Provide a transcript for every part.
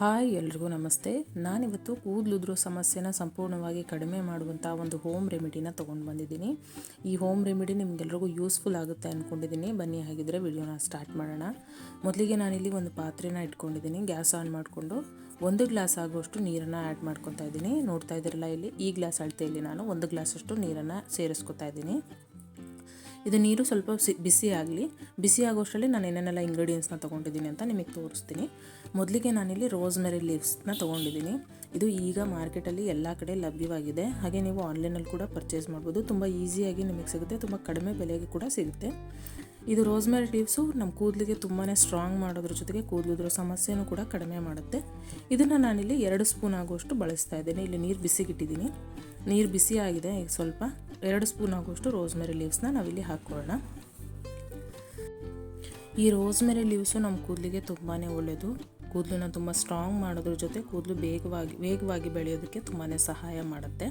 Hi ಎಲ್ರಿಗೂ ನಮಸ್ತೆ. ನಾನಿವತ್ತು ಕೂದಲುದ್ರೋ ಸಮಸ್ಯೆನ ಸಂಪೂರ್ಣವಾಗಿ ಕಡಿಮೆ ಮಾಡುವಂಥ ಒಂದು ಹೋಮ್ ರೆಮಿಡಿನ ತೊಗೊಂಡು ಬಂದಿದ್ದೀನಿ. ಈ ಹೋಮ್ ರೆಮಿಡಿ ನಿಮಗೆಲ್ರಿಗೂ ಯೂಸ್ಫುಲ್ ಆಗುತ್ತೆ ಅಂದ್ಕೊಂಡಿದ್ದೀನಿ ಬನ್ನಿ ಹಾಗಿದ್ರೆ ವಿಡಿಯೋನ ಸ್ಟಾರ್ಟ್ ಮಾಡೋಣ. ಮೊದಲಿಗೆ ನಾನಿಲ್ಲಿ ಒಂದು ಪಾತ್ರೆನ ಇಟ್ಕೊಂಡಿದ್ದೀನಿ. ಗ್ಯಾಸ್ ಆನ್ ಮಾಡಿಕೊಂಡು ಒಂದು ಗ್ಲಾಸ್ ಆಗುವಷ್ಟು ನೀರನ್ನು ಆ್ಯಡ್ ಮಾಡ್ಕೊತಾ ಇದ್ದೀನಿ. ನೋಡ್ತಾ ಇದ್ದೀರಲ್ಲ ಇಲ್ಲಿ, ಈ ಗ್ಲಾಸ್ ಅಳತೆಯಲ್ಲಿ ನಾನು ಒಂದು ಗ್ಲಾಸಷ್ಟು ನೀರನ್ನು ಸೇರಿಸ್ಕೊತಾ ಇದ್ದೀನಿ. ಇದು ನೀರು ಸ್ವಲ್ಪ ಬಿಸಿ ಆಗಲಿ. ಬಿಸಿ ಆಗೋಷ್ಟರಲ್ಲಿ ನಾನು ಏನೇನೆಲ್ಲ ಇಂಗ್ರೀಡಿಯೆಂಟ್ಸ್ನ ತೊಗೊಂಡಿದ್ದೀನಿ ಅಂತ ನಿಮಗೆ ತೋರಿಸ್ತೀನಿ. ಮೊದಲಿಗೆ ನಾನಿಲ್ಲಿ ರೋಸ್ಮೆರಿ ಲೀವ್ಸ್ನ ತೊಗೊಂಡಿದ್ದೀನಿ. ಇದು ಈಗ ಮಾರ್ಕೆಟಲ್ಲಿ ಎಲ್ಲ ಕಡೆ ಲಭ್ಯವಾಗಿದೆ. ಹಾಗೆ ನೀವು ಆನ್ಲೈನಲ್ಲಿ ಕೂಡ ಪರ್ಚೇಸ್ ಮಾಡ್ಬೋದು. ತುಂಬ ಈಸಿಯಾಗಿ ನಿಮಗೆ ಸಿಗುತ್ತೆ. ತುಂಬ ಕಡಿಮೆ ಬೆಲೆಗೆ ಕೂಡ ಸಿಗುತ್ತೆ. ಇದು ರೋಸ್ಮೆರಿ ಲೀವ್ಸು ನಮ್ಮ ಕೂದಲಿಗೆ ತುಂಬಾ ಸ್ಟ್ರಾಂಗ್ ಮಾಡೋದ್ರ ಜೊತೆಗೆ ಕೂದಲಿದ್ರ ಸಮಸ್ಯೆನೂ ಕೂಡ ಕಡಿಮೆ ಮಾಡುತ್ತೆ. ಇದನ್ನು ನಾನಿಲ್ಲಿ ಎರಡು ಸ್ಪೂನ್ ಆಗುವಷ್ಟು ಬಳಸ್ತಾ ಇದ್ದೇನೆ. ಇಲ್ಲಿ ನೀರು ಬಿಸಿಗಿಟ್ಟಿದ್ದೀನಿ. ನೀರು ಬಿಸಿ ಆಗಿದೆ ಈಗ ಸ್ವಲ್ಪ ಎರಡು ಸ್ಪೂನ್ ಆಗುವಷ್ಟು ರೋಸ್ಮೆರಿ ಲೀವ್ಸ್ನ ನಾವಿಲ್ಲಿ ಹಾಕ್ಕೊಳ್ಳೋಣ. ಈ ರೋಸ್ಮೆರಿ ಲೀವ್ಸು ನಮ್ಮ ಕೂದಲಿಗೆ ತುಂಬಾ ಒಳ್ಳೆಯದು ಕೂದಲನ್ನ ತುಂಬ ಸ್ಟ್ರಾಂಗ್ ಮಾಡೋದ್ರ ಜೊತೆ ಕೂದಲು ಬೇಗವಾಗಿ ವೇಗವಾಗಿ ಬೆಳೆಯೋದಕ್ಕೆ ತುಂಬಾ ಸಹಾಯ ಮಾಡುತ್ತೆ.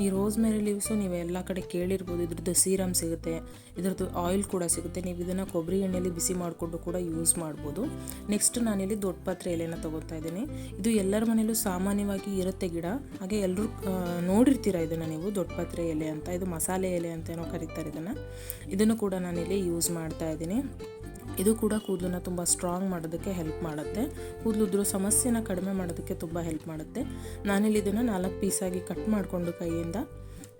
ಈ ರೋಸ್ ಮೇರಿ ಲೀವ್ಸು ನೀವು ಎಲ್ಲ ಕಡೆ ಕೇಳಿರ್ಬೋದು, ಇದ್ರದ್ದು ಸೀರಮ್ ಸಿಗುತ್ತೆ, ಇದ್ರದ್ದು ಆಯಿಲ್ ಕೂಡ ಸಿಗುತ್ತೆ, ನೀವು ಇದನ್ನು ಕೊಬ್ಬರಿ ಎಣ್ಣೆಯಲ್ಲಿ ಬಿಸಿ ಮಾಡಿಕೊಂಡು ಕೂಡ ಯೂಸ್ ಮಾಡ್ಬೋದು. ನೆಕ್ಸ್ಟ್ ನಾನಿಲ್ಲಿ ದೊಡ್ಡ ಪಾತ್ರೆ ಎಲೆನ ತೊಗೊತಾ ಇದ್ದೀನಿ. ಇದು ಎಲ್ಲರ ಮನೇಲೂ ಸಾಮಾನ್ಯವಾಗಿ ಇರುತ್ತೆ ಗಿಡ, ಹಾಗೆ ಎಲ್ಲರೂ ನೋಡಿರ್ತೀರ ಇದನ್ನು ನೀವು ದೊಡ್ಡ ಪಾತ್ರೆ ಎಲೆ ಅಂತ, ಇದು ಮಸಾಲೆ ಎಲೆ ಅಂತ ಏನೋ ಕರೀತಾರೆ ಇದನ್ನು. ಇದನ್ನು ಕೂಡ ನಾನಿಲ್ಲಿ ಯೂಸ್ ಮಾಡ್ತಾ ಇದ್ದೀನಿ. ಇದು ಕೂಡ ಕೂದಲನ್ನ ತುಂಬ ಸ್ಟ್ರಾಂಗ್ ಮಾಡೋದಕ್ಕೆ ಹೆಲ್ಪ್ ಮಾಡುತ್ತೆ. ಕೂದಲುದ್ರೂ ಸಮಸ್ಯೆನ ಕಡಿಮೆ ಮಾಡೋದಕ್ಕೆ ತುಂಬ ಹೆಲ್ಪ್ ಮಾಡುತ್ತೆ. ನಾನಿಲ್ಲಿ ಇದನ್ನು ನಾಲ್ಕು ಪೀಸಾಗಿ ಕಟ್ ಮಾಡಿಕೊಂಡು ಕೈಯಿಂದ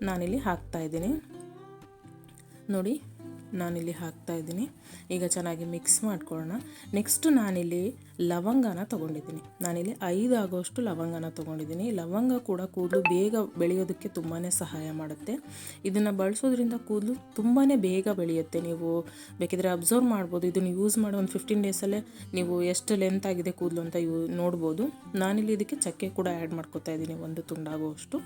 ನಾನಿಲ್ಲಿ ಹಾಕ್ತಾ ಇದ್ದೀನಿ. ನೋಡಿ ನಾನಿಲ್ಲಿ ಹಾಕ್ತಾ ಇದ್ದೀನಿ. ಈಗ ಚೆನ್ನಾಗಿ ಮಿಕ್ಸ್ ಮಾಡ್ಕೊಳ್ಳೋಣ. ನೆಕ್ಸ್ಟ್ ನಾನಿಲ್ಲಿ ಲವಂಗನ ತೊಗೊಂಡಿದ್ದೀನಿ. ನಾನಿಲ್ಲಿ ಐದು ಆಗೋಷ್ಟು ಲವಂಗನ ತೊಗೊಂಡಿದ್ದೀನಿ. ಲವಂಗ ಕೂಡ ಕೂದಲು ಬೇಗ ಬೆಳೆಯೋದಕ್ಕೆ ತುಂಬಾ ಸಹಾಯ ಮಾಡುತ್ತೆ. ಇದನ್ನು ಬಳಸೋದ್ರಿಂದ ಕೂದಲು ತುಂಬಾ ಬೇಗ ಬೆಳೆಯುತ್ತೆ. ನೀವು ಬೇಕಿದ್ರೆ ಅಬ್ಸರ್ವ್ ಮಾಡ್ಬೋದು. ಇದನ್ನು ಯೂಸ್ ಮಾಡೋ ಒಂದು ಫಿಫ್ಟೀನ್ ಡೇಸಲ್ಲೇ ನೀವು ಎಷ್ಟು ಲೆಂತ್ ಆಗಿದೆ ಕೂದಲು ಅಂತ ಯೂ, ನೋಡ್ಬೋದು. ನಾನಿಲ್ಲಿ ಇದಕ್ಕೆ ಚಕ್ಕೆ ಕೂಡ ಆ್ಯಡ್ ಮಾಡ್ಕೊತಾ ಇದ್ದೀನಿ ಒಂದು ತುಂಡಾಗುವಷ್ಟು.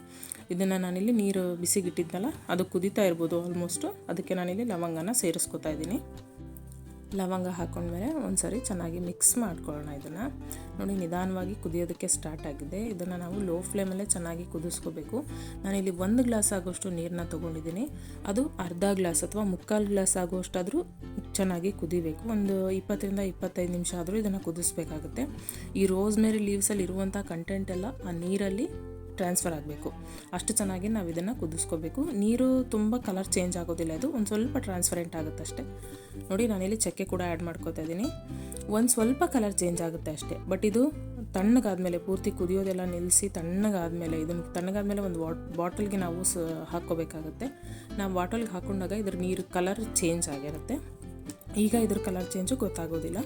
ಇದನ್ನು ನಾನಿಲ್ಲಿ ನೀರು ಬಿಸಿಗಿಟ್ಟಿದ್ನಲ್ಲ, ಅದು ಕುದೀತಾ ಇರ್ಬೋದು ಆಲ್ಮೋಸ್ಟು ಅದಕ್ಕೆ ನಾನಿಲ್ಲಿ ಲವಂಗನ ಸೇರಿಸ್ಕೊತಾ ಇದ್ದೀನಿ. ಲವಂಗ ಹಾಕೊಂಡ್ಮೇಲೆ ಒಂದು ಸರಿ ಚೆನ್ನಾಗಿ ಮಿಕ್ಸ್ ಮಾಡ್ಕೊಳ್ಳೋಣ ಇದನ್ನು. ನೋಡಿ, ನಿಧಾನವಾಗಿ ಕುದಿಯೋದಕ್ಕೆ ಸ್ಟಾರ್ಟ್ ಆಗಿದೆ. ಇದನ್ನು ನಾವು ಲೋ ಫ್ಲೇಮಲ್ಲೇ ಚೆನ್ನಾಗಿ ಕುದಿಸ್ಕೋಬೇಕು. ನಾನಿಲ್ಲಿ ಒಂದು ಗ್ಲಾಸ್ ಆಗೋಷ್ಟು ನೀರನ್ನ ತೊಗೊಂಡಿದ್ದೀನಿ. ಅದು ಅರ್ಧ ಗ್ಲಾಸ್ ಅಥವಾ ಮುಕ್ಕಾಲು ಗ್ಲಾಸ್ ಆಗುವಷ್ಟಾದರೂ ಚೆನ್ನಾಗಿ ಕುದಿಬೇಕು. ಒಂದು ಇಪ್ಪತ್ತರಿಂದ ಇಪ್ಪತ್ತೈದು ನಿಮಿಷ ಆದರೂ ಇದನ್ನು ಕುದಿಸ್ಬೇಕಾಗುತ್ತೆ. ಈ ರೋಸ್ ಮೇರಿ ಲೀವ್ಸಲ್ಲಿ ಇರುವಂಥ ಕಂಟೆಂಟ್ ಎಲ್ಲ ಆ ನೀರಲ್ಲಿ ಟ್ರಾನ್ಸ್ಫರ್ ಆಗಬೇಕು. ಅಷ್ಟು ಚೆನ್ನಾಗಿ ನಾವು ಇದನ್ನು ಕುದಿಸ್ಕೋಬೇಕು. ನೀರು ತುಂಬ ಕಲರ್ ಚೇಂಜ್ ಆಗೋದಿಲ್ಲ ಅದು ಒಂದು ಸ್ವಲ್ಪ ಟ್ರಾನ್ಸ್ಪರೆಂಟ್ ಆಗುತ್ತೆ ಅಷ್ಟೇ. ನೋಡಿ, ನಾನಿಲ್ಲಿ ಚಕ್ಕೆ ಕೂಡ ಆ್ಯಡ್ ಮಾಡ್ಕೋತಾ ಇದ್ದೀನಿ ಒಂದು ಸ್ವಲ್ಪ ಕಲರ್ ಚೇಂಜ್ ಆಗುತ್ತೆ ಅಷ್ಟೇ. ಬಟ್ ಇದು ತಣ್ಣಗಾದಮೇಲೆ, ಪೂರ್ತಿ ಕುದಿಯೋದೆಲ್ಲ ನಿಲ್ಲಿಸಿ ತಣ್ಣಗಾದಮೇಲೆ ಇದನ್ನು ತಣ್ಣಗಾದಮೇಲೆ ಒಂದು ವಾಟ್ ಬಾಟಲ್ಗೆ ನಾವು ಸ ಹಾಕ್ಕೋಬೇಕಾಗುತ್ತೆ. ನಾವು ಬಾಟಲ್ಗೆ ಹಾಕೊಂಡಾಗ ಇದ್ರ ನೀರು ಕಲರ್ ಚೇಂಜ್ ಆಗಿರುತ್ತೆ. ಈಗ ಇದ್ರ ಕಲರ್ ಚೇಂಜು ಗೊತ್ತಾಗೋದಿಲ್ಲ.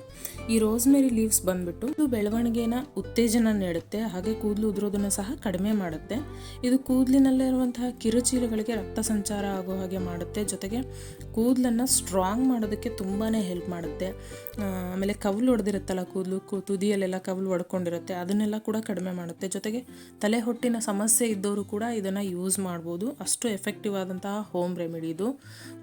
ಈ ರೋಸ್ಮೆರಿ ಲೀವ್ಸ್ ಬಂದ್ಬಿಟ್ಟು ಇದು ಬೆಳವಣಿಗೆನ ಉತ್ತೇಜನ ನೀಡುತ್ತೆ, ಹಾಗೆ ಕೂದಲು ಉದುರೋದನ್ನು ಸಹ ಕಡಿಮೆ ಮಾಡುತ್ತೆ. ಇದು ಕೂದಲಿನಲ್ಲಿರುವಂತಹ ಕಿರುಚೀಲಗಳಿಗೆ ರಕ್ತ ಸಂಚಾರ ಆಗೋ ಹಾಗೆ ಮಾಡುತ್ತೆ, ಜೊತೆಗೆ ಕೂದಲನ್ನು ಸ್ಟ್ರಾಂಗ್ ಮಾಡೋದಕ್ಕೆ ತುಂಬಾ ಹೆಲ್ಪ್ ಮಾಡುತ್ತೆ. ಆಮೇಲೆ ಕವಲು ಹೊಡೆದಿರುತ್ತಲ್ಲ ಕೂದಲು ತುದಿಯಲ್ಲೆಲ್ಲ ಕವಲು ಒಡ್ಕೊಂಡಿರುತ್ತೆ, ಅದನ್ನೆಲ್ಲ ಕೂಡ ಕಡಿಮೆ ಮಾಡುತ್ತೆ. ಜೊತೆಗೆ ತಲೆ ಹೊಟ್ಟಿನ ಸಮಸ್ಯೆ ಇದ್ದವರು ಕೂಡ ಇದನ್ನು ಯೂಸ್ ಮಾಡ್ಬೋದು. ಅಷ್ಟು ಎಫೆಕ್ಟಿವ್ ಆದಂತಹ ಹೋಮ್ ರೆಮಿಡಿ ಇದು.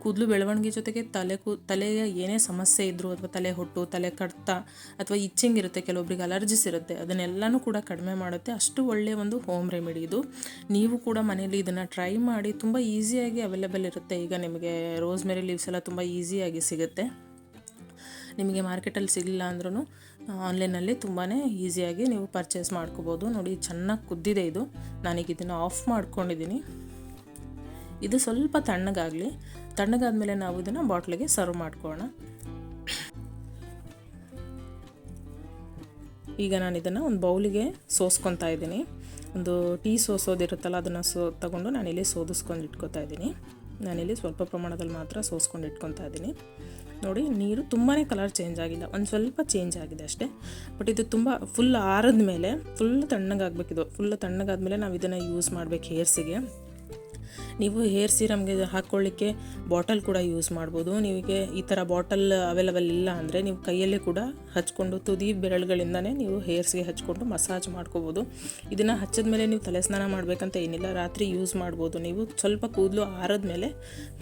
ಕೂದಲು ಬೆಳವಣಿಗೆ ಜೊತೆಗೆ ತಲೆ ಕೂ, ತಲೆಯ ಏನೇ ಸಮಸ್ಯೆ ಇದ್ದರೂ ಅಥವಾ ತಲೆ ಹೊಟ್ಟು, ತಲೆ ಕಡ್ತ ಅಥವಾ ಇಚ್ಚಿಂಗ್ ಇರುತ್ತೆ ಕೆಲವೊಬ್ರಿಗೆ ಅಲರ್ಜಿಸ್ ಇರುತ್ತೆ ಅದನ್ನೆಲ್ಲನೂ ಕೂಡ ಕಡಿಮೆ ಮಾಡುತ್ತೆ. ಅಷ್ಟು ಒಳ್ಳೆಯ ಒಂದು ಹೋಮ್ ರೆಮಿಡಿ ಇದು. ನೀವು ಕೂಡ ಮನೆಯಲ್ಲಿ ಇದನ್ನು ಟ್ರೈ ಮಾಡಿ, ತುಂಬ ಈಸಿಯಾಗಿ ಅವೈಲೇಬಲ್ ಇರುತ್ತೆ. ಈಗ ನಿಮಗೆ ರೋಸ್ಮೆರಿ ಲೀವ್ಸ್ ಎಲ್ಲ ತುಂಬ ಈಸಿಯಾಗಿ ಸಿಗುತ್ತೆ. ನಿಮಗೆ ಮಾರ್ಕೆಟಲ್ಲಿ ಸಿಗಲಿಲ್ಲ ಅಂದ್ರೂ ಆನ್ಲೈನಲ್ಲಿ ತುಂಬಾ ಈಸಿಯಾಗಿ ನೀವು ಪರ್ಚೇಸ್ ಮಾಡ್ಕೋಬೋದು. ನೋಡಿ, ಚೆನ್ನಾಗಿ ಕುದ್ದಿದೆ ಇದು. ನಾನೀಗ ಇದನ್ನು ಆಫ್ ಮಾಡ್ಕೊಂಡಿದ್ದೀನಿ. ಇದು ಸ್ವಲ್ಪ ತಣ್ಣಗಾಗಲಿ. ತಣ್ಣಗಾದ್ಮೇಲೆ ನಾವು ಇದನ್ನು ಬಾಟ್ಲಿಗೆ ಸರ್ವ್ ಮಾಡ್ಕೊಳ್ಳೋಣ. ಈಗ ನಾನು ಇದನ್ನು ಒಂದು ಬೌಲಿಗೆ ಸೋಸ್ಕೊತಾ ಇದ್ದೀನಿ. ಒಂದು ಟೀ ಸೋಸೋದಿರುತ್ತಲ್ಲ ಅದನ್ನು ಸೋ, ತಗೊಂಡು ನಾನಿಲ್ಲಿ ಸೋದಿಸ್ಕೊಂಡು ಇಟ್ಕೊತಾ ಇದ್ದೀನಿ. ನಾನಿಲ್ಲಿ ಸ್ವಲ್ಪ ಪ್ರಮಾಣದಲ್ಲಿ ಮಾತ್ರ ಸೋಸ್ಕೊಂಡು ಇಟ್ಕೊತಾ ಇದ್ದೀನಿ. ನೋಡಿ, ನೀರು ತುಂಬಾ ಕಲರ್ ಚೇಂಜ್ ಆಗಿಲ್ಲ. ಒಂದು ಸ್ವಲ್ಪ ಚೇಂಜ್ ಆಗಿದೆ ಅಷ್ಟೇ. ಬಟ್ ಇದು ತುಂಬ ಫುಲ್ ಆರದ ಮೇಲೆ ಫುಲ್ ತಣ್ಣಗಾಗಬೇಕಿದು. ಫುಲ್ ತಣ್ಣಗಾದ್ಮೇಲೆ ನಾವು ಇದನ್ನು ಯೂಸ್ ಮಾಡಬೇಕು ಹೇರ್ಸಿಗೆ. ನೀವು ಹೇರ್ ಸೀರಮ್ಗೆ ಹಾಕ್ಕೊಳ್ಳಿಕ್ಕೆ ಬಾಟಲ್ ಕೂಡ ಯೂಸ್ ಮಾಡ್ಬೋದು. ನಿಮಗೆ ಈ ಥರ ಬಾಟಲ್ ಅವೈಲಬಲ್ ಇಲ್ಲ ಅಂದರೆ ನೀವು ಕೈಯಲ್ಲೇ ಕೂಡ ಹಚ್ಕೊಂಡು ತುದಿ ಬೆರಳುಗಳಿಂದನೇ ನೀವು ಹೇರ್ಸ್ಗೆ ಹಚ್ಕೊಂಡು ಮಸಾಜ್ ಮಾಡ್ಕೋಬೋದು. ಇದನ್ನು ಹಚ್ಚಿದ ಮೇಲೆ ನೀವು ತಲೆ ಸ್ನಾನ ಮಾಡಬೇಕಂತ ಏನಿಲ್ಲ, ರಾತ್ರಿ ಯೂಸ್ ಮಾಡ್ಬೋದು. ನೀವು ಸ್ವಲ್ಪ ಕೂದಲು ಆರದ ಮೇಲೆ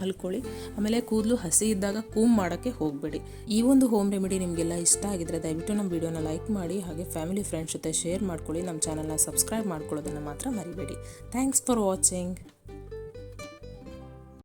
ಮಲ್ಕೊಳ್ಳಿ. ಆಮೇಲೆ ಕೂದಲು ಹಸಿ ಇದ್ದಾಗ ಕೂಮ್ ಮಾಡೋಕ್ಕೆ ಹೋಗಬೇಡಿ. ಈ ಒಂದು ಹೋಮ್ ರೆಮಿಡಿ ನಿಮಗೆಲ್ಲ ಇಷ್ಟ ಆಗಿದ್ರೆ ದಯವಿಟ್ಟು ನಮ್ಮ ವಿಡಿಯೋನ ಲೈಕ್ ಮಾಡಿ, ಹಾಗೆ ಫ್ಯಾಮಿಲಿ ಫ್ರೆಂಡ್ಸ್ ಜೊತೆ ಶೇರ್ ಮಾಡ್ಕೊಳ್ಳಿ. ನಮ್ಮ ಚಾನಲ್ನ ಸಬ್ಸ್ಕ್ರೈಬ್ ಮಾಡ್ಕೊಳ್ಳೋದನ್ನು ಮಾತ್ರ ಮರಿಬೇಡಿ. Thanks for watching